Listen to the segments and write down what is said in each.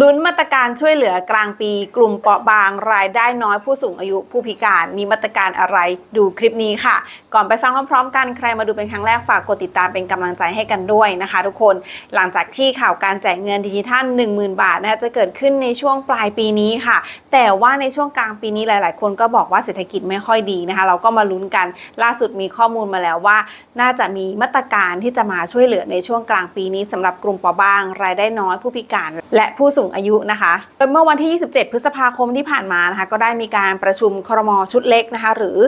ลุ้นมาตรการช่วยเหลือกลางปี กลุ่มเปราะบางรายได้น้อยผู้สูงอายุผู้พิการมีมาตรการอะไรดูคลิปนี้ค่ะ ก่อนไปฟังพร้อมๆกันใครมาดูเป็นครั้งแรกฝากกดติดตามเป็นกำลังใจให้กันด้วยนะคะ ทุกคนหลังจากที่ข่าวการแจกเงินดิจิทัล 10,000 บาทนะคะจะเกิดขึ้นในช่วงปลายปีนี้ค่ะ แต่ว่าในช่วงกลางปีนี้หลาย ๆ คนก็บอกว่าเศรษฐกิจไม่ค่อยดีนะคะ เราก็มาลุ้นกันล่าสุดมีข้อมูลมาแล้วว่า น่าจะมีมาตรการที่จะมาช่วยเหลือในช่วงกลางปีนี้สำหรับกลุ่มเปราะบาง รายได้น้อยผู้พิการ และผู้สูงอายุนะคะโดยเมื่อวันที่ 27 พฤษภาคมที่ผ่านมานะคะ ก็ได้มีการประชุมครมชุดเล็กนะคะ หรือ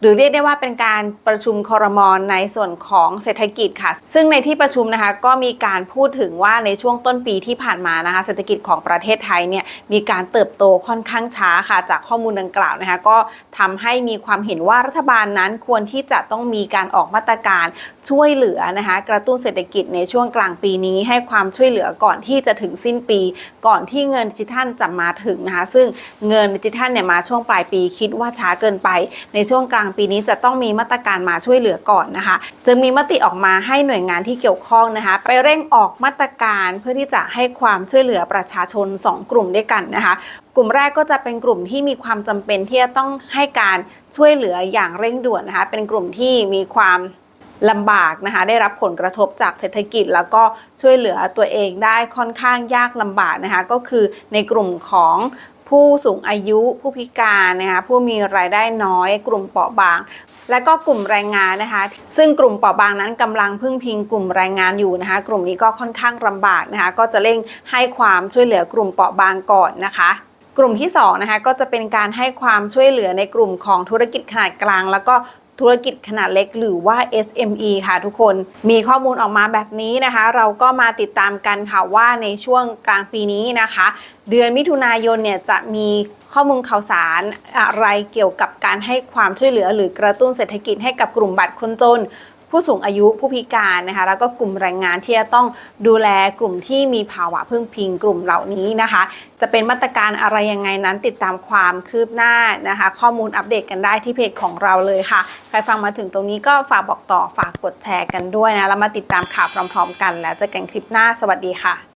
หรือเรียกได้ว่าเป็นการประชุมคอรมอนในส่วนของเศรษฐกิจค่ะ ซึ่งในที่ประชุมนะคะก็มีการพูดถึงว่าในช่วงต้นปีที่ผ่านมานะคะ เศรษฐกิจของประเทศไทยเนี่ยมีการเติบโตค่อนข้างช้าค่ะ จากข้อมูลดังกล่าวนะคะก็ทำให้มีความเห็นว่ารัฐบาลนั้นควรที่จะต้องมีการออกมาตรการช่วยเหลือนะคะ กระตุ้นเศรษฐกิจในช่วงกลางปีนี้ ให้ความช่วยเหลือก่อนที่จะถึงสิ้นปี ก่อนที่เงินดิจิทัลจะมาถึงนะคะ ซึ่งเงินดิจิทัลเนี่ยมาช่วงปลายปีคิดว่าช้าเกินไปในช่วงกลางปีนี้จะต้องมีมาตรการมาช่วยเหลือก่อนนะคะ จึงมีมติออกมาให้หน่วยงานที่เกี่ยวข้องนะคะ ไปเร่งออกมาตรการเพื่อที่จะให้ความช่วยเหลือประชาชน 2 กลุ่มด้วยกันนะคะ กลุ่มแรกก็จะเป็นกลุ่มที่มีความจำเป็นที่จะต้องให้การช่วยเหลืออย่างเร่งด่วนนะคะ เป็นกลุ่มที่มีความลำบากนะคะได้รับผลกระทบจากเศรษฐกิจ แล้วก็ช่วยเหลือตัวเองได้ค่อนข้างยากลำบากนะคะก็คือในกลุ่มของ ผู้สูงอายุผู้พิการนะคะผู้มีรายได้น้อย กลุ่มเปราะบาง และก็กลุ่มแรงงานนะคะ ซึ่งกลุ่มเปราะบางนั้นกำลังพึ่งพิงกลุ่มแรงงานอยู่นะคะ กลุ่มนี้ก็ค่อนข้างลำบากนะคะ ก็จะเร่งให้ความช่วยเหลือกลุ่มเปราะบางก่อนนะคะกลุ่มที่2นะคะก็จะเป็นการให้ความช่วยเหลือในกลุ่มของธุรกิจขนาดกลาง แล้วก็ ธุรกิจขนาดเล็กหรือว่า SME ค่ะทุกคน มีข้อมูลออกมาแบบนี้นะคะ เราก็มาติดตามกันค่ะว่าในช่วงกลางปีนี้นะคะ เดือนมิถุนายนเนี่ยจะมีข้อมูลข่าวสารอะไรเกี่ยวกับการให้ความช่วยเหลือ หรือกระตุ้นเศรษฐกิจให้กับกลุ่มบัตรคนจน ผู้สูงอายุผู้พิการนะคะแล้วก็กลุ่มแรงงานที่จะต้องดูแลกลุ่มที่มีภาวะพึ่งพิงกลุ่มเหล่านี้นะคะ จะเป็นมาตรการอะไรยังไงนั้นติดตามความคืบหน้านะคะ ข้อมูลอัปเดตกันได้ที่เพจของเราเลยค่ะ ใครฟังมาถึงตรงนี้ก็ฝากบอกต่อฝากกดแชร์กันด้วยนะแล้วมาติดตามข่าวพร้อม ๆ กัน แล้วเจอกันคลิปหน้าสวัสดีค่ะ